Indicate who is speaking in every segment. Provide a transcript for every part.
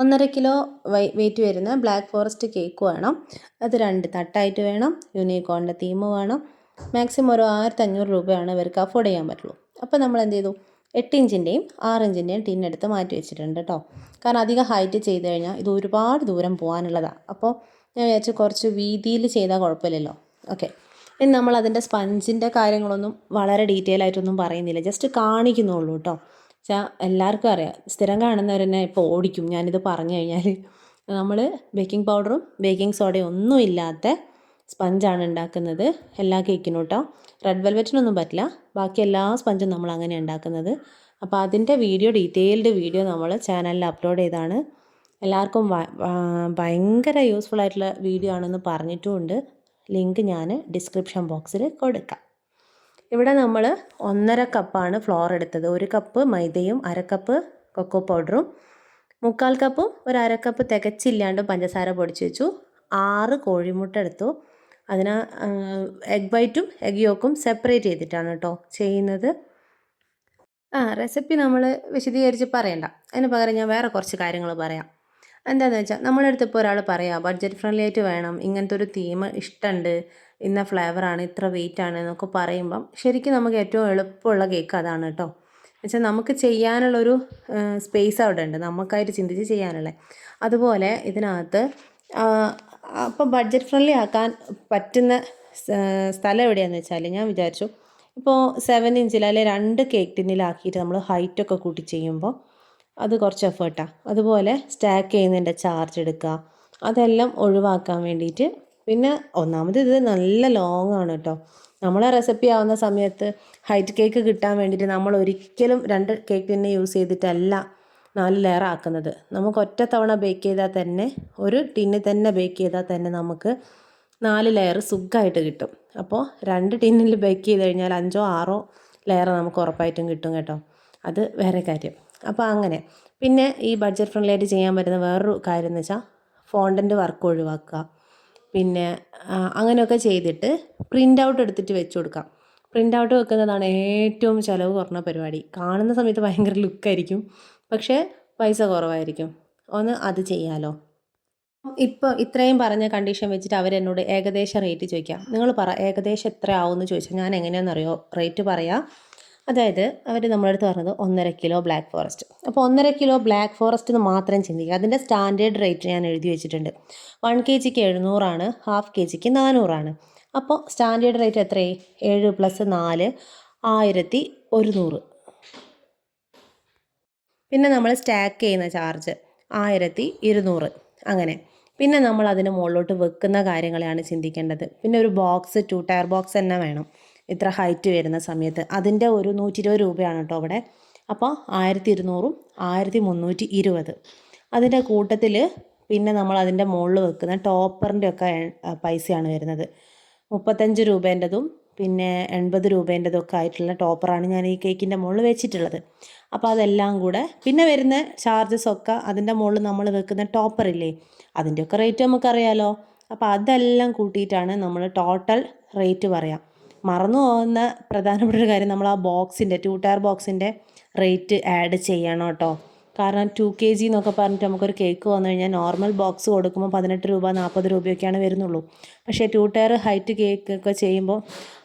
Speaker 1: ഒന്നര kilo weight വരുന്ന black forest cake വേണം. അത് രണ്ട് തട്ടായിട്ട് വേണം. യൂണിക്കോണിന്റെ തീം വേണം. മാക്സിമം ഒരു ആയിരത്തി അഞ്ഞൂറ് രൂപയാണ് ഇവർക്ക് അഫോർഡ് ചെയ്യാൻ പറ്റുള്ളൂ. അപ്പോൾ നമ്മൾ എന്ത് ചെയ്തു? എട്ട് ഇഞ്ചിന്റെയും ആറ് ഇഞ്ചിന്റെയും ടിന്നെടുത്ത് മാറ്റി വെച്ചിട്ടുണ്ട് കേട്ടോ കാരണം അധികം ഹൈറ്റ് ചെയ്ത് കഴിഞ്ഞാൽ ഇത് ഒരുപാട് ദൂരം പോകാനുള്ളതാണ് അപ്പോൾ ഞാൻ വിചാരിച്ചു കുറച്ച് വീതിയിൽ ചെയ്താൽ കുഴപ്പമില്ലല്ലോ. ഓക്കെ ഇനി നമ്മൾ അതിന്റെ സ്പഞ്ചിന്റെ കാര്യങ്ങളൊന്നും വളരെ ഡീറ്റെയിൽ ആയിട്ടൊന്നും പറയുന്നില്ല. ജസ്റ്റ് കാണിക്കുന്നുള്ളൂ കേട്ടോ വെച്ചാൽ എല്ലാവർക്കും അറിയാം. സ്ഥിരം കാണുന്നവർ തന്നെ ഇപ്പോൾ ഓടിക്കും. ഞാനിത് പറഞ്ഞു കഴിഞ്ഞാൽ നമ്മൾ ബേക്കിംഗ് പൗഡറും ബേക്കിംഗ് സോഡയും ഒന്നും ഇല്ലാത്ത സ്പഞ്ചാണ് ഉണ്ടാക്കുന്നത് എല്ലാ കേക്കിനും കേട്ടോ റെഡ് വെൽവെറ്റിനൊന്നും പറ്റില്ല. ബാക്കി എല്ലാ സ്പഞ്ചും നമ്മൾ അങ്ങനെ ഉണ്ടാക്കുന്നത് അപ്പോൾ അതിന്റെ വീഡിയോ ഡീറ്റെയിൽഡ് വീഡിയോ നമ്മൾ ചാനലിൽ അപ്ലോഡ് ചെയ്താണ്. എല്ലാവർക്കും ഭയങ്കര യൂസ്ഫുൾ ആയിട്ടുള്ള വീഡിയോ ആണെന്ന് പറഞ്ഞിട്ടുമുണ്ട് ലിങ്ക് ഞാൻ ഡിസ്ക്രിപ്ഷൻ ബോക്സിൽ കൊടുക്കാം. ഇവിടെ നമ്മൾ ഒന്നര കപ്പാണ് ഫ്ലോർ എടുത്തത്. ഒരു കപ്പ് മൈദയും അര കപ്പ് കൊക്കോ പൗഡറും മുക്കാൽ കപ്പും ഒരു അര കപ്പ് തികച്ചില്ലാണ്ട് പഞ്ചസാര പൊടിച്ച് വെച്ചു. ആറ് കോഴിമുട്ട എടുത്തു. അതിന് എഗ് വൈറ്റും എഗ് യോക്കും സെപ്പറേറ്റ് ചെയ്തിട്ടാണ് കേട്ടോ ചെയ്യുന്നത്. ആ റെസിപ്പി നമ്മൾ വിശദീകരിച്ച് പറയണ്ട. അതിന് പകരം ഞാൻ വേറെ കുറച്ച് കാര്യങ്ങൾ പറയാം. എന്താണെന്ന് വെച്ചാൽ നമ്മളെടുത്ത് ഇപ്പോൾ ഒരാൾ പറയാം ബഡ്ജറ്റ് ഫ്രണ്ട്ലി ആയിട്ട് വേണം ഇങ്ങനത്തെ ഒരു തീം ഇഷ്ടമുണ്ട് ഇന്ന ഫ്ലേവറാണ് ഇത്ര വെയിറ്റ് ആണ് എന്നൊക്കെ പറയുമ്പം ശരിക്കും നമുക്ക് ഏറ്റവും എളുപ്പമുള്ള കേക്ക് അതാണ് കേട്ടോ. വെച്ചാൽ നമുക്ക് ചെയ്യാനുള്ളൊരു സ്പേസ് അവിടെ ഉണ്ട്. നമുക്കായിട്ട് ചിന്തിച്ച് ചെയ്യാനുള്ള. അതുപോലെ ഇതിനകത്ത് അപ്പോൾ ബഡ്ജറ്റ് ഫ്രണ്ട്ലി ആക്കാൻ പറ്റുന്ന സ്ഥലം എവിടെയാണെന്ന് വെച്ചാൽ ഞാൻ വിചാരിച്ചു. ഇപ്പോൾ സെവൻ ഇഞ്ചിൽ അല്ലെ രണ്ട് കേക്ക് ടിന്നിലാക്കിയിട്ട് നമ്മൾ ഹൈറ്റൊക്കെ കൂട്ടി ചെയ്യുമ്പോൾ അത് കുറച്ച് എഫേർട്ടാണ് അതുപോലെ സ്റ്റാക്ക് ചെയ്യുന്നതിന്റെ ചാർജ് എടുക്കുക. അതെല്ലാം ഒഴിവാക്കാൻ വേണ്ടിയിട്ട് പിന്നെ ഒന്നാമത് ഇത് നല്ല ലോങ് ആണ് കേട്ടോ നമ്മളെ റെസിപ്പി ആവുന്ന സമയത്ത് ഹൈറ്റ് കേക്ക് കിട്ടാൻ വേണ്ടിയിട്ട് നമ്മൾ ഒരിക്കലും രണ്ട് കേക്ക് തന്നെ യൂസ് ചെയ്തിട്ടല്ല നാല് ലെയർ ആക്കുന്നത്. നമുക്ക് ഒറ്റ തവണ ബേക്ക് ചെയ്താൽ തന്നെ ഒരു ടിന്നിൽ തന്നെ ബേക്ക് ചെയ്താൽ തന്നെ നമുക്ക് നാല് ലെയർ സുഖമായിട്ട് കിട്ടും. അപ്പോൾ രണ്ട് ടിന്നിൽ ബേക്ക് ചെയ്ത് കഴിഞ്ഞാൽ അഞ്ചോ ആറോ ലെയർ നമുക്ക് ഉറപ്പായിട്ടും കിട്ടും കേട്ടോ. അത് വേറെ കാര്യം. അപ്പോൾ അങ്ങനെ. പിന്നെ ഈ ബഡ്ജറ്റ് ഫ്രണ്ട്ലി ആയിട്ട് ചെയ്യാൻ പറ്റുന്ന വേറൊരു കാര്യം എന്ന് വെച്ചാൽ ഫോണ്ടന്റ് വർക്ക് ഒഴിവാക്കുക. പിന്നെ അങ്ങനെയൊക്കെ ചെയ്തിട്ട് പ്രിന്റ് ഔട്ട് എടുത്തിട്ട് വെച്ച് കൊടുക്കാം. പ്രിന്റ് ഔട്ട് വെക്കുന്നതാണ് ഏറ്റവും ചിലവ് കുറഞ്ഞ പരിപാടി. കാണുന്ന സമയത്ത് ഭയങ്കര ലുക്കായിരിക്കും. പക്ഷേ പൈസ കുറവായിരിക്കും. ഒന്ന് അത് ചെയ്യാമല്ലോ ഇപ്പോൾ ഇത്രയും പറഞ്ഞ കണ്ടീഷൻ വെച്ചിട്ട് അവരെന്നോട് ഏകദേശം റേറ്റ് ചോദിക്കാം. നിങ്ങൾ പറ ഏകദേശം എത്ര എന്ന് ചോദിച്ചാൽ ഞാൻ എങ്ങനെയാണെന്നറിയോ? റേറ്റ് പറയാം. അതായത് അവർ നമ്മുടെ അടുത്ത് പറഞ്ഞത് ഒന്നര കിലോ ബ്ലാക്ക് ഫോറസ്റ്റ് അപ്പോൾ ഒന്നര കിലോ ബ്ലാക്ക് ഫോറസ്റ്റ് എന്ന് മാത്രം ചിന്തിക്കുക. അതിന്റെ സ്റ്റാൻഡേർഡ് റേറ്റ് ഞാൻ എഴുതി വെച്ചിട്ടുണ്ട്. വൺ കെ ജിക്ക് എഴുന്നൂറാണ് ഹാഫ് കെ ജിക്ക് നാനൂറാണ്. അപ്പോൾ സ്റ്റാൻഡേർഡ് റേറ്റ് എത്രയായി? ഏഴ് പ്ലസ് നാല് ആയിരത്തി ഒരുന്നൂറ്. പിന്നെ നമ്മൾ സ്റ്റാക്ക് ചെയ്യുന്ന ചാർജ് ആയിരത്തി ഇരുന്നൂറ്. അങ്ങനെ. പിന്നെ നമ്മൾ അതിന് മുകളിലോട്ട് വെക്കുന്ന കാര്യങ്ങളെയാണ് ചിന്തിക്കേണ്ടത്. പിന്നെ ഒരു ബോക്സ് ടു ടയർ ബോക്സ് തന്നെ വേണം. ഇത്ര ഹൈറ്റ് വരുന്ന സമയത്ത്. അതിന്റെ ഒരു നൂറ്റി ഇരുപത് രൂപയാണ് കേട്ടോ അവിടെ. അപ്പോൾ ആയിരത്തി ഇരുന്നൂറും ആയിരത്തി മുന്നൂറ്റി ഇരുപത് അതിന്റെ കൂട്ടത്തിൽ പിന്നെ നമ്മൾ അതിന്റെ മുകളിൽ വെക്കുന്ന ടോപ്പറിന്റെ ഒക്കെ പൈസയാണ് വരുന്നത്. മുപ്പത്തഞ്ച് രൂപേന്റെതും പിന്നെ എൺപത് രൂപേന്റെതും ഒക്കെ ആയിട്ടുള്ള ടോപ്പറാണ് ഞാൻ ഈ കേക്കിന്റെ മുകളിൽ വെച്ചിട്ടുള്ളത്. അപ്പോൾ അതെല്ലാം കൂടെ പിന്നെ വരുന്ന ചാർജസ് ഒക്കെ അതിന്റെ മുകളിൽ നമ്മൾ വെക്കുന്ന ടോപ്പറില്ലേ അതിന്റെയൊക്കെ റേറ്റ് നമുക്കറിയാലോ. അപ്പോൾ അതെല്ലാം കൂട്ടിയിട്ടാണ് നമ്മൾ ടോട്ടൽ റേറ്റ് പറയാം. മറന്നു പോകുന്ന പ്രധാനപ്പെട്ട ഒരു കാര്യം നമ്മൾ ആ ബോക്സിന്റെ ടു ടയർ ബോക്സിന്റെ റേറ്റ് ആഡ് ചെയ്യണം കേട്ടോ. കാരണം ടു കെ ജി എന്നൊക്കെ പറഞ്ഞിട്ട് നമുക്കൊരു കേക്ക് വന്നു കഴിഞ്ഞാൽ നോർമൽ ബോക്സ് കൊടുക്കുമ്പോൾ പതിനെട്ട് രൂപ നാൽപ്പത് രൂപയൊക്കെയാണ് വരുന്നുള്ളൂ. പക്ഷേ ടു ടയർ ഹൈറ്റ് കേക്ക് ഒക്കെ ചെയ്യുമ്പോൾ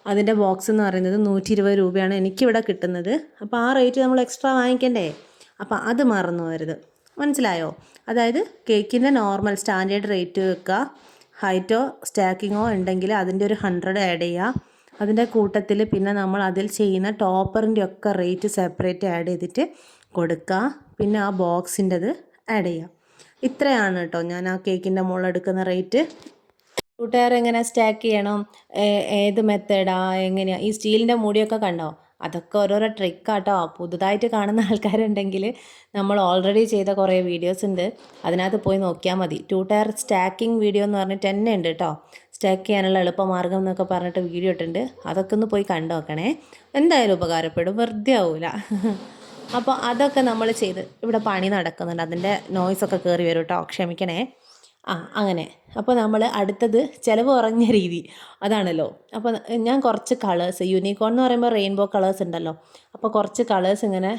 Speaker 1: അതിന്റെ ബോക്സ് എന്ന് പറയുന്നത് നൂറ്റി ഇരുപത് രൂപയാണ് എനിക്കിവിടെ കിട്ടുന്നത്. അപ്പോൾ ആ റേറ്റ് നമ്മൾ എക്സ്ട്രാ വാങ്ങിക്കണ്ടേ? അപ്പോൾ അത് മറന്നു പോരുത് മനസ്സിലായോ? അതായത് കേക്കിന്റെ നോർമൽ സ്റ്റാൻഡേർഡ് റേറ്റ് വെക്കുക. ഹൈറ്റോ സ്റ്റാക്കിങ്ങോ ഉണ്ടെങ്കിൽ അതിന്റെ ഒരു ഹൺഡ്രഡ് ആഡ് ചെയ്യുക. അതിന്റെ കൂട്ടത്തിൽ പിന്നെ നമ്മൾ അതിൽ ചെയ്യുന്ന ടോപ്പറിന്റെ ഒക്കെ റേറ്റ് സെപ്പറേറ്റ് ആഡ് ചെയ്തിട്ട് കൊടുക്കുക. പിന്നെ ആ ബോക്സിന്റെത് ആഡ് ചെയ്യുക. ഇത്രയാണ് കേട്ടോ ഞാൻ ആ കേക്കിന്റെ മുകളിൽ എടുക്കുന്ന റേറ്റ്. കൂട്ടുകാർ എങ്ങനെ സ്റ്റാക്ക് ചെയ്യണം? ഏത് മെത്തേഡാ? എങ്ങനെയാണ് ഈ സ്റ്റീലിന്റെ മൂടിയൊക്കെ കണ്ടോ? അതൊക്കെ ഓരോരോ ട്രിക്കാട്ടോ പുതുതായിട്ട് കാണുന്ന ആൾക്കാരുണ്ടെങ്കിൽ നമ്മൾ ഓൾറെഡി ചെയ്ത കുറേ വീഡിയോസ് ഉണ്ട്. അതിനകത്ത് പോയി നോക്കിയാൽ മതി. ടു ടയർ സ്റ്റാക്കിംഗ് വീഡിയോ എന്ന് പറഞ്ഞിട്ട് തന്നെ ഉണ്ട് കേട്ടോ. സ്റ്റാക്ക് ചെയ്യാനുള്ള എളുപ്പമാർഗം എന്നൊക്കെ പറഞ്ഞിട്ട് വീഡിയോ ഇട്ടിട്ടുണ്ട്. അതൊക്കെ ഒന്ന് പോയി കണ്ടു നോക്കണേ. എന്തായാലും ഉപകാരപ്പെടും. വെറുതെ ആവില്ല അപ്പോൾ അതൊക്കെ നമ്മൾ ചെയ്ത് ഇവിടെ പണി നടക്കുന്നുണ്ട്. അതിന്റെ നോയ്സൊക്കെ കയറി വരും കേട്ടോ ക്ഷമിക്കണേ. ആ അങ്ങനെ. അപ്പോൾ നമ്മൾ അടുത്തത് ചിലവ് കുറഞ്ഞ രീതി. അതാണല്ലോ. അപ്പോൾ ഞാൻ കുറച്ച് കളേഴ്സ് യൂണിക്കോൺ എന്ന് പറയുമ്പോൾ റെയിൻബോ കളേഴ്സ് ഉണ്ടല്ലോ. അപ്പോൾ കുറച്ച് കളേഴ്സ് ഇങ്ങനെ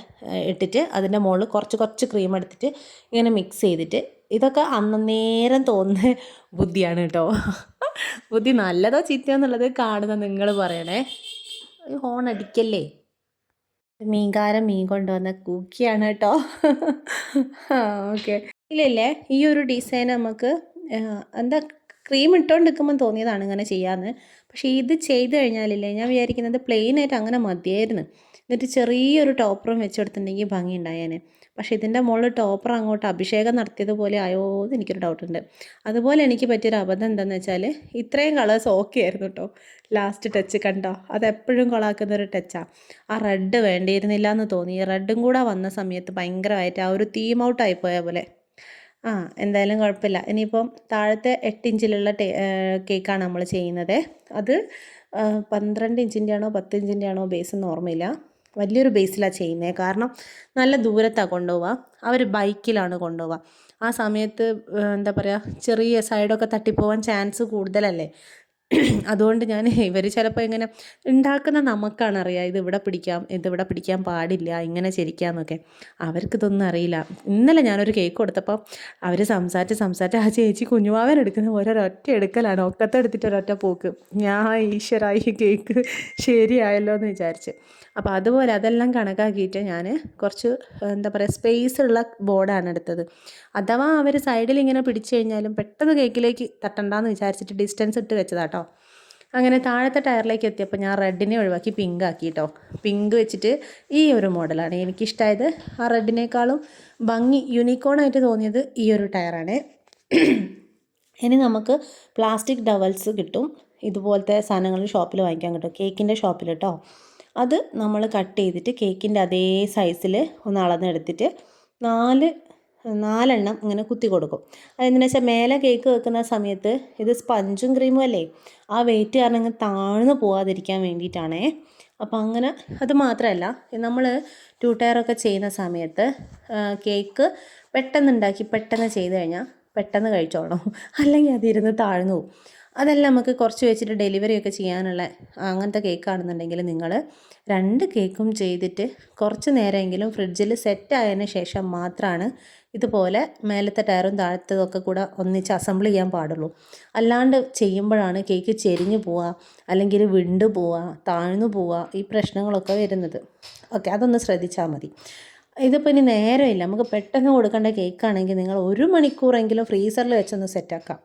Speaker 1: ഇട്ടിട്ട് അതിന്റെ മുകളിൽ കുറച്ച് കുറച്ച് ക്രീം എടുത്തിട്ട് ഇങ്ങനെ മിക്സ് ചെയ്തിട്ട് ഇതൊക്കെ അന്നേരം തോന്നുന്ന ബുദ്ധിയാണ് കേട്ടോ ബുദ്ധി നല്ലതോ ചീത്തയോ എന്നുള്ളത് കാണുന്ന നിങ്ങൾ പറയണേ. ഹോൺ അടിക്കല്ലേ? മീൻകാരൻ മീൻ കൊണ്ടുവന്ന കുക്കിയാണ് കേട്ടോ. ഓക്കെ ഇല്ലല്ലേ ഈ ഒരു ഡിസൈൻ നമുക്ക് എന്താ ക്രീം ഇട്ടുകൊണ്ട് നിൽക്കുമ്പോൾ തോന്നിയതാണ് ഇങ്ങനെ ചെയ്യാമെന്ന് പക്ഷേ ഇത് ചെയ്ത് കഴിഞ്ഞാലില്ലേ ഞാൻ വിചാരിക്കുന്നത് പ്ലെയിനായിട്ട് അങ്ങനെ മതിയായിരുന്നു. എന്നിട്ട് ചെറിയൊരു ടോപ്പറും വെച്ചെടുത്തിട്ടുണ്ടെങ്കിൽ ഭംഗി ഉണ്ടായേനെ പക്ഷേ ഇതിന്റെ മുകളിൽ ടോപ്പർ അങ്ങോട്ട് അഭിഷേകം നടത്തിയതുപോലെ ആയോ എന്ന് എനിക്കൊരു ഡൗട്ടുണ്ട്. അതുപോലെ എനിക്ക് പറ്റിയൊരു അബദ്ധം എന്താണെന്ന് വെച്ചാൽ ഇത്രയും കളേഴ്സ് ഓക്കെ ആയിരുന്നു കേട്ടോ. ലാസ്റ്റ് ടച്ച് കണ്ടോ? അത് എപ്പോഴും കൊളാക്കുന്ന ഒരു ടച്ചാണ് ആ. റെഡ് വേണ്ടിയിരുന്നില്ല എന്ന് തോന്നി. റെഡും കൂടെ വന്ന സമയത്ത് ഭയങ്കരമായിട്ട് ആ ഒരു തീം ഔട്ട് ആയിപ്പോയ പോലെ. ആ എന്തായാലും കുഴപ്പമില്ല. ഇനിയിപ്പം താഴത്തെ എട്ട് ഇഞ്ചിലുള്ള കേക്കാണ് നമ്മൾ ചെയ്യുന്നത്. അത് പന്ത്രണ്ട് ഇഞ്ചിന്റെ ആണോ പത്ത് ഇഞ്ചിന്റെ ആണോ ബേസ് എന്ന് ഓർമ്മയില്ല. വലിയൊരു ബേസിലാണ് ചെയ്യുന്നത് കാരണം നല്ല ദൂരത്താണ് കൊണ്ടുപോവുക അവർ ബൈക്കിലാണ് കൊണ്ടുപോവുക ആ സമയത്ത് എന്താ പറയുക ചെറിയ സൈഡൊക്കെ തട്ടിപ്പോവാൻ ചാൻസ് കൂടുതലല്ലേ? അതുകൊണ്ട് ഞാൻ ഇവർ ചിലപ്പോൾ ഇങ്ങനെ ഉണ്ടാക്കുന്ന നമുക്കാണ് അറിയുക ഇത് ഇവിടെ പിടിക്കാം ഇത് ഇവിടെ പിടിക്കാൻ പാടില്ല ഇങ്ങനെ ചിരിക്കാമെന്നൊക്കെ അവർക്കിതൊന്നും അറിയില്ല. ഇന്നലെ ഞാനൊരു കേക്ക് കൊടുത്തപ്പോൾ അവർ സംസാരിച്ച് സംസാരിച്ച് ആ ചേച്ചി കുഞ്ഞുമാവൻ എടുക്കുന്ന ഒരൊറ്റ എടുക്കലാണ്. ഒക്കത്തെടുത്തിട്ട് ഒരൊറ്റ പോക്ക്. ഞാൻ ഈശ്വരായി കേക്ക് ശരിയായല്ലോ എന്ന് വിചാരിച്ച്. അപ്പോൾ അതുപോലെ അതെല്ലാം കണക്കാക്കിയിട്ട് ഞാൻ കുറച്ച് എന്താ പറയുക സ്പേസ് ഉള്ള ബോർഡാണ് എടുത്തത്. അഥവാ അവർ സൈഡിൽ ഇങ്ങനെ പിടിച്ചു കഴിഞ്ഞാലും പെട്ടെന്ന് കേക്കിലേക്ക് തട്ടണ്ടെന്ന് വിചാരിച്ചിട്ട് ഡിസ്റ്റൻസ് ഇട്ട് വെച്ചതാട്ടോ അങ്ങനെ താഴത്തെ ടയറിലേക്ക് എത്തിയപ്പോൾ ഞാൻ റെഡിനെ ഒഴിവാക്കി പിങ്ക് ആക്കി കേട്ടോ പിങ്ക് വെച്ചിട്ട് ഈ ഒരു മോഡലാണ് എനിക്കിഷ്ടമായത് ആ റെഡിനേക്കാളും ഭംഗി യൂണിക്കോണായിട്ട് തോന്നിയത് ഈ ഒരു ടയറാണ് ഇനി നമുക്ക് പ്ലാസ്റ്റിക് ഡവൽസ് കിട്ടും. ഇതുപോലത്തെ സാധനങ്ങൾ ഷോപ്പിൽ വാങ്ങിക്കാൻ കിട്ടും. കേക്കിന്റെ ഷോപ്പിൽ കേട്ടോ അത് നമ്മൾ കട്ട് ചെയ്തിട്ട് കേക്കിന്റെ അതേ സൈസിൽ ഒന്ന് അളന്നെടുത്തിട്ട് നാല് നാലെണ്ണം ഇങ്ങനെ കുത്തി കൊടുക്കും. അതെന്തിനാ വെച്ചാൽ മേലെ കേക്ക് വെക്കുന്ന സമയത്ത് ഇത് സ്പഞ്ചും ക്രീമും അല്ലേ? ആ വെയിറ്റ് കാരണം ഇങ്ങനെ താഴ്ന്നു പോകാതിരിക്കാൻ വേണ്ടിയിട്ടാണേ. അപ്പോൾ അങ്ങനെ അത് മാത്രമല്ല നമ്മൾ ടു ടയറൊക്കെ ചെയ്യുന്ന സമയത്ത് കേക്ക് പെട്ടെന്ന് ഉണ്ടാക്കി പെട്ടെന്ന് ചെയ്ത് കഴിഞ്ഞാൽ പെട്ടെന്ന് കഴിച്ചോളണം. അല്ലെങ്കിൽ അതിരുന്ന് താഴ്ന്നു അതെല്ലാം നമുക്ക് കുറച്ച് വെച്ചിട്ട് ഡെലിവറി ഒക്കെ ചെയ്യാനുള്ള അങ്ങനത്തെ കേക്കാണെന്നുണ്ടെങ്കിൽ നിങ്ങൾ രണ്ട് കേക്കും ചെയ്തിട്ട് കുറച്ച് നേരമെങ്കിലും ഫ്രിഡ്ജിൽ സെറ്റ് ആയതിന് ശേഷം മാത്രമാണ് ഇതുപോലെ മേലത്തെ ടയറും താഴത്തതൊക്കെ കൂടെ ഒന്നിച്ച് അസംബിൾ ചെയ്യാൻ പാടുള്ളൂ. അല്ലാണ്ട് ചെയ്യുമ്പോഴാണ് കേക്ക് ചെരിഞ്ഞു പോവുക അല്ലെങ്കിൽ വിണ്ടു പോവുക താഴ്ന്നു പോവുക ഈ പ്രശ്നങ്ങളൊക്കെ വരുന്നത്. ഓക്കെ അതൊന്ന് ശ്രദ്ധിച്ചാൽ മതി. ഇതിപ്പോൾ ഇനി നേരമില്ല. നമുക്ക് പെട്ടെന്ന് കൊടുക്കേണ്ട കേക്കാണെങ്കിൽ നിങ്ങൾ ഒരു മണിക്കൂറെങ്കിലും ഫ്രീസറിൽ വെച്ചൊന്ന് സെറ്റാക്കാം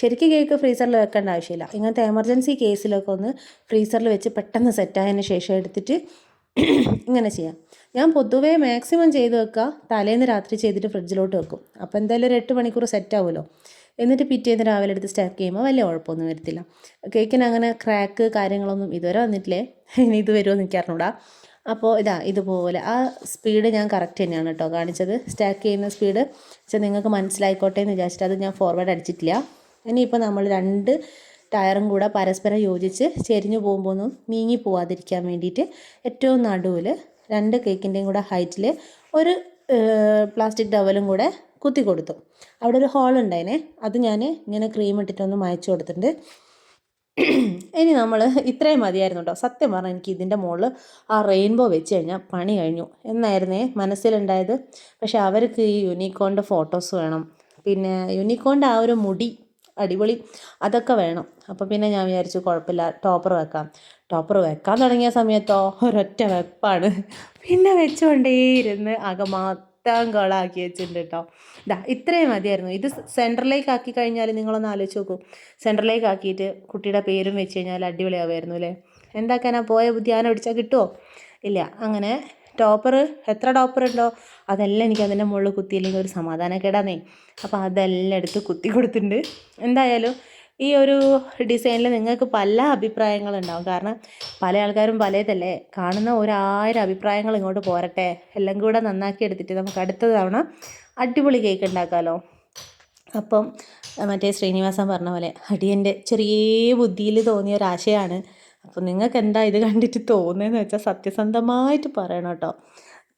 Speaker 1: ശരിക്കും കേക്ക് ഫ്രീസറിൽ വെക്കേണ്ട ആവശ്യമില്ല. ഇങ്ങനത്തെ എമർജൻസി കേസിലൊക്കെ ഒന്ന് ഫ്രീസറിൽ വെച്ച് പെട്ടെന്ന് സെറ്റായതിന് ശേഷം എടുത്തിട്ട് ഇങ്ങനെ ചെയ്യാം. ഞാൻ പൊതുവേ മാക്സിമം ചെയ്ത് വെക്കുക. തലേന്ന് രാത്രി ചെയ്തിട്ട് ഫ്രിഡ്ജിലോട്ട് വെക്കും. അപ്പോൾ എന്തായാലും ഒരു എട്ട് മണിക്കൂർ സെറ്റ് ആവുമല്ലോ എന്നിട്ട് പിറ്റേന്ന് രാവിലെ എടുത്ത് സ്റ്റാക്ക് ചെയ്യുമ്പോൾ വലിയ കുഴപ്പമൊന്നും വരത്തില്ല. കേക്കിന് അങ്ങനെ ക്രാക്ക് കാര്യങ്ങളൊന്നും ഇതുവരെ വന്നിട്ടില്ലേ? ഇനി ഇത് വരുമോ നിൽക്കാറുണ്ടാ അപ്പോൾ ഇതാ ഇതുപോലെ. ആ സ്പീഡ് ഞാൻ കറക്റ്റ് തന്നെയാണ് കേട്ടോ കാണിച്ചത്. സ്റ്റാക്ക് ചെയ്യുന്ന സ്പീഡ് വെച്ചാൽ നിങ്ങൾക്ക് മനസ്സിലായിക്കോട്ടെ എന്ന് വിചാരിച്ചിട്ട് അത് ഞാൻ ഫോർവേഡ് അടിച്ചിട്ടില്ല. ഇനിയിപ്പോൾ നമ്മൾ രണ്ട് ടയറും കൂടെ പരസ്പരം യോജിച്ച് ചെരിഞ്ഞു പോകുമ്പോൾ ഒന്നും നീങ്ങി പോവാതിരിക്കാൻ വേണ്ടിയിട്ട് ഏറ്റവും നടുവിൽ രണ്ട് കേക്കിന്റെയും കൂടെ ഹൈറ്റിൽ ഒരു പ്ലാസ്റ്റിക് ടവലും കൂടെ കുത്തി കൊടുത്തു. അവിടെ ഒരു ഹോൾ ഉണ്ടായിനെ. അത് ഞാൻ ഇങ്ങനെ ക്രീം ഇട്ടിട്ടൊന്ന് മായച്ചു കൊടുത്തിട്ടുണ്ട്. ഇനി നമ്മൾ ഇത്രയും മതിയായിരുന്നു കേട്ടോ സത്യം പറഞ്ഞാൽ എനിക്ക് ഇതിന്റെ മുകളിൽ ആ റെയിൻബോ വെച്ച് കഴിഞ്ഞാൽ പണി കഴിഞ്ഞു. എന്നായിരുന്നേ മനസ്സിലുണ്ടായത്? പക്ഷേ അവർക്ക് ഈ യൂണിക്കോണിന്റെ ഫോട്ടോസ് വേണം. പിന്നെ യൂണിക്കോണിന്റെ ആ ഒരു മുടി അടിപൊളി. അതൊക്കെ വേണം. അപ്പോൾ പിന്നെ ഞാൻ വിചാരിച്ചു കുഴപ്പമില്ല ടോപ്പർ വെക്കാം. ടോപ്പർ വെക്കാൻ തുടങ്ങിയ സമയത്തോ ഒരൊറ്റ വെപ്പാണ്. പിന്നെ വെച്ചുകൊണ്ടേയിരുന്ന് ആകെ മൊത്തം കോളാക്കി വെച്ചിട്ടുണ്ട് കേട്ടോ ഇതാ ഇത്രയും മതിയായിരുന്നു. ഇത് സെന്ററിലേക്ക് ആക്കി കഴിഞ്ഞാൽ നിങ്ങളൊന്ന് ആലോചിച്ച് നോക്കൂ. സെന്ററിലേക്ക് ആക്കിയിട്ട് കുട്ടിയുടെ പേരും വെച്ച് കഴിഞ്ഞാൽ അടിപൊളിയാവുമായിരുന്നു അല്ലേ? എന്താക്കാനാ പോയ ബുദ്ധി ആന പിടിച്ചാൽ കിട്ടുമോ ഇല്ല അങ്ങനെ ടോപ്പർ? എത്ര ടോപ്പർ ഉണ്ടോ? അതെല്ലാം എനിക്ക് അതിന്റെ മുകളിൽ കുത്തിയില്ലെങ്കിൽ ഒരു സമാധാനക്കേടാന്നേ. അപ്പോൾ അതെല്ലാം എടുത്ത് കുത്തി കൊടുത്തിട്ടുണ്ട്. എന്തായാലും ഈ ഒരു ഡിസൈനിൽ നിങ്ങൾക്ക് പല അഭിപ്രായങ്ങളുണ്ടാവും. കാരണം പല ആൾക്കാരും പലതല്ലേ? കാണുന്ന ഒരായിരം അഭിപ്രായങ്ങൾ ഇങ്ങോട്ട് പോരട്ടെ. എല്ലാം കൂടെ നന്നാക്കി എടുത്തിട്ട് നമുക്ക് അടുത്ത തവണ അടിപൊളി കേക്ക് ഉണ്ടാക്കാമല്ലോ അപ്പം മറ്റേ ശ്രീനിവാസൻ പറഞ്ഞ പോലെ അടിയന്റെ ചെറിയ ബുദ്ധിയിൽ തോന്നിയ ഒരാശയമാണ് അപ്പോൾ നിങ്ങൾക്ക് എന്താ ഇത് കണ്ടിട്ട് തോന്നുന്നതെന്ന് വെച്ചാൽ സത്യസന്ധമായിട്ട് പറയണം കേട്ടോ.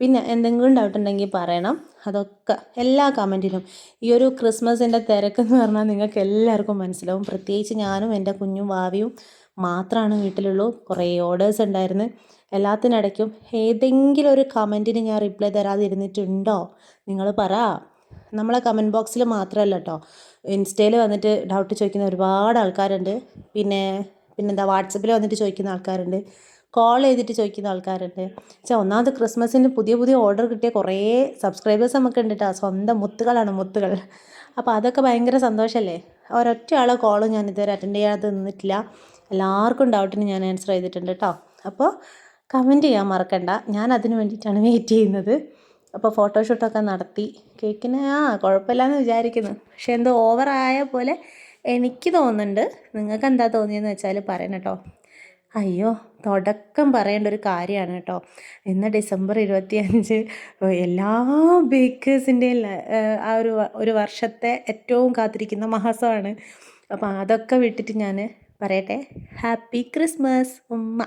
Speaker 1: പിന്നെ എന്തെങ്കിലും ഡൗട്ട് ഉണ്ടെങ്കിൽ പറയണം. അതൊക്കെ എല്ലാ കമന്റിനും ഈ ഒരു ക്രിസ്മസിന്റെ തിരക്കെന്ന് പറഞ്ഞാൽ നിങ്ങൾക്ക് എല്ലാവർക്കും മനസ്സിലാവും. പ്രത്യേകിച്ച് ഞാനും എന്റെ കുഞ്ഞും ഭാവിയും മാത്രമാണ് വീട്ടിലുള്ളൂ. കുറേ ഓർഡേഴ്സ് ഉണ്ടായിരുന്നു. എല്ലാത്തിനിടയ്ക്കും ഏതെങ്കിലും ഒരു കമന്റിന് ഞാൻ റിപ്ലൈ തരാതിരുന്നിട്ടുണ്ടോ? നിങ്ങൾ പറ. നമ്മളെ കമന്റ് ബോക്സിൽ മാത്രമല്ല കേട്ടോ. ഇൻസ്റ്റയിൽ വന്നിട്ട് ഡൗട്ട് ചോദിക്കുന്ന ഒരുപാട് ആൾക്കാരുണ്ട്. പിന്നെ പിന്നെന്താ വാട്സപ്പിൽ വന്നിട്ട് ചോദിക്കുന്ന ആൾക്കാരുണ്ട്. കോൾ ചെയ്തിട്ട് ചോദിക്കുന്ന ആൾക്കാരുണ്ട്. പക്ഷേ ഒന്നാമത് ക്രിസ്മസിന് പുതിയ പുതിയ ഓർഡർ കിട്ടിയ കുറേ സബ്സ്ക്രൈബേഴ്സ് നമുക്ക് ഉണ്ട് കേട്ടോ സ്വന്തം മുത്തുകളാണ് മുത്തുകൾ. അപ്പോൾ അതൊക്കെ ഭയങ്കര സന്തോഷമല്ലേ ഒരൊറ്റ ആളെ കോളും ഞാൻ ഇതുവരെ അറ്റൻഡ് ചെയ്യാതെ നിന്നിട്ടില്ല. എല്ലാവർക്കും ഡൗട്ടിന് ഞാൻ ആൻസർ ചെയ്തിട്ടുണ്ട് കേട്ടോ അപ്പോൾ കമന്റ് ചെയ്യാൻ മറക്കണ്ട. ഞാൻ അതിന് വേണ്ടിയിട്ടാണ് വെയിറ്റ് ചെയ്യുന്നത്. അപ്പോൾ ഫോട്ടോഷൂട്ടൊക്കെ നടത്തി. കേക്കിന് ആ കുഴപ്പമില്ലാന്ന് വിചാരിക്കുന്നു. പക്ഷേ എന്തോ ഓവറായ പോലെ എനിക്ക് തോന്നുന്നുണ്ട്. നിങ്ങൾക്ക് എന്താ തോന്നിയെന്ന് വെച്ചാൽ പറയണം കേട്ടോ. അയ്യോ തുടക്കം പറയേണ്ട ഒരു കാര്യമാണ് കേട്ടോ. ഇന്ന് ഡിസംബർ ഇരുപത്തി അഞ്ച് എല്ലാ ബേക്കേഴ്സിന്റെയും ആ ഒരു ഒരു വർഷത്തെ ഏറ്റവും കാത്തിരിക്കുന്ന മാസമാണ്. അപ്പോൾ അതൊക്കെ വിട്ടിട്ട് ഞാൻ പറയട്ടെ. ഹാപ്പി ക്രിസ്മസ് ഉമ്മ.